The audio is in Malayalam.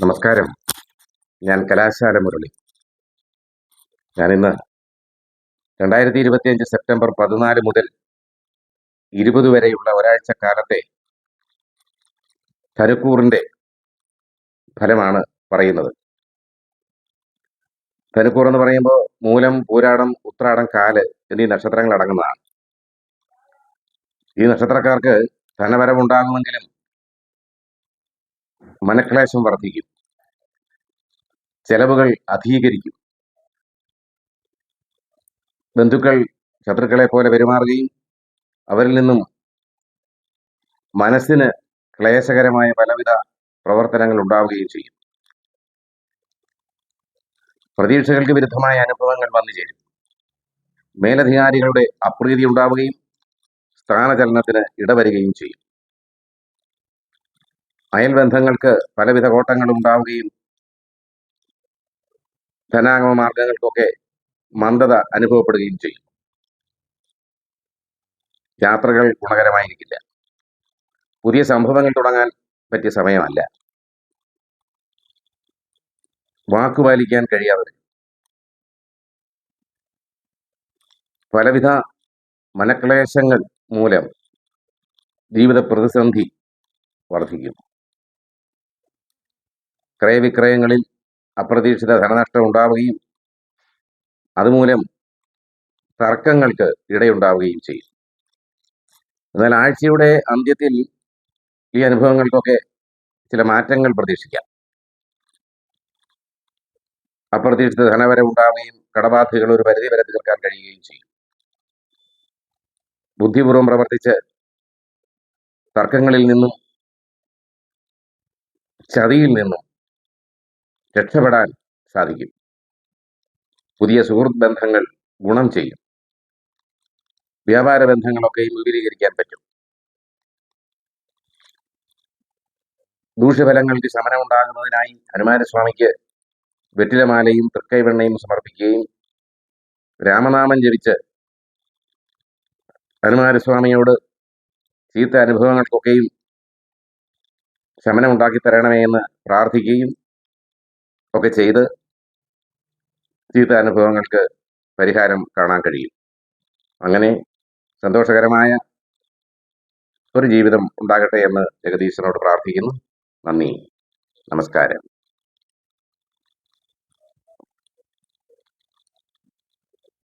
നമസ്കാരം. ഞാൻ കലാശാല മുരളി. ഞാനിന്ന് രണ്ടായിരത്തി ഇരുപത്തിയഞ്ച് സെപ്റ്റംബർ പതിനാല് മുതൽ ഇരുപത് വരെയുള്ള ഒരാഴ്ച കാലത്തെ ധനുക്കൂറിന്റെ ഫലമാണ് പറയുന്നത്. ധനുക്കൂർ എന്ന് പറയുമ്പോൾ മൂലം പൂരാടം ഉത്രാടം കാൽ എന്നീ നക്ഷത്രങ്ങൾ അടങ്ങുന്നതാണ്. ഈ നക്ഷത്രക്കാർക്ക് ധനവരവുണ്ടാകുമെങ്കിലും മനക്ലേശം വർദ്ധിക്കും. ചെലവുകൾ അധികരിക്കും. ബന്ധുക്കൾ ശത്രുക്കളെ പോലെ പെരുമാറുകയും അവരിൽ നിന്നും മനസ്സിന് ക്ലേശകരമായ പലവിധ പ്രവർത്തനങ്ങൾ ഉണ്ടാവുകയും ചെയ്യും. പ്രതീക്ഷകൾക്ക് വിരുദ്ധമായ അനുഭവങ്ങൾ വന്നു ചേരും. മേലധികാരികളുടെ അപ്രീതി ഉണ്ടാവുകയും സ്ഥാനചലനത്തിന് ഇടവരികയും ചെയ്യും. അയൽബന്ധങ്ങൾക്ക് പലവിധ കോട്ടങ്ങൾ ഉണ്ടാവുകയും ധനാഗമ മാർഗങ്ങൾക്കൊക്കെ മന്ദത അനുഭവപ്പെടുകയും ചെയ്യും. യാത്രകൾ ഗുണകരമായിരിക്കില്ല. പുതിയ സംഭവങ്ങൾ തുടങ്ങാൻ പറ്റിയ സമയമല്ല. വാക്കുപാലിക്കാൻ കഴിയാതെ. പലവിധ മനക്ലേശങ്ങൾ മൂലം ജീവിത പ്രതിസന്ധി വർദ്ധിക്കും. ക്രയവിക്രയങ്ങളിൽ അപ്രതീക്ഷിത ധനനഷ്ടം ഉണ്ടാവുകയും അതുമൂലം തർക്കങ്ങൾക്ക് ഇടയുണ്ടാവുകയും ചെയ്യും. എന്നാൽ ആഴ്ചയുടെ അന്ത്യത്തിൽ ഈ അനുഭവങ്ങൾക്കൊക്കെ ചില മാറ്റങ്ങൾ പ്രതീക്ഷിക്കാം. അപ്രതീക്ഷിത ധനവരവുണ്ടാവുകയും കടബാധ്യതകൾ ഒരു പരിധി വരെ തീർക്കാൻ കഴിയുകയും ചെയ്യും. ബുദ്ധിപൂർവം പ്രവർത്തിച്ച് തർക്കങ്ങളിൽ നിന്നും ചതിയിൽ നിന്നും രക്ഷപ്പെടാൻ സാധിക്കും. പുതിയ സുഹൃത്ത് ബന്ധങ്ങൾ ഗുണം ചെയ്യും. വ്യാപാര ബന്ധങ്ങളൊക്കെയും വിപുലീകരിക്കാൻ പറ്റും. ദൂഷ്യഫലങ്ങൾക്ക് ശമനം ഉണ്ടാകുന്നതിനായി ഹനുമാനസ്വാമിക്ക് വെറ്റിലമാലയും തൃക്കൈവെണ്ണയും സമർപ്പിക്കുകയും രാമനാമം ജപിച്ച് ഹനുമാനസ്വാമിയോട് ചീത്ത അനുഭവങ്ങൾക്കൊക്കെയും ശമനം ഉണ്ടാക്കി തരണമേ എന്ന് പ്രാർത്ഥിക്കുകയും ഒക്കെ ചെയ്ത് ജീവിതാനുഭവങ്ങൾക്ക് പരിഹാരം കാണാൻ കഴിയും. അങ്ങനെ സന്തോഷകരമായ ഒരു ജീവിതം ഉണ്ടാകട്ടെ എന്ന് ജഗദീശനോട് പ്രാർത്ഥിക്കുന്നു. നന്ദി. നമസ്കാരം.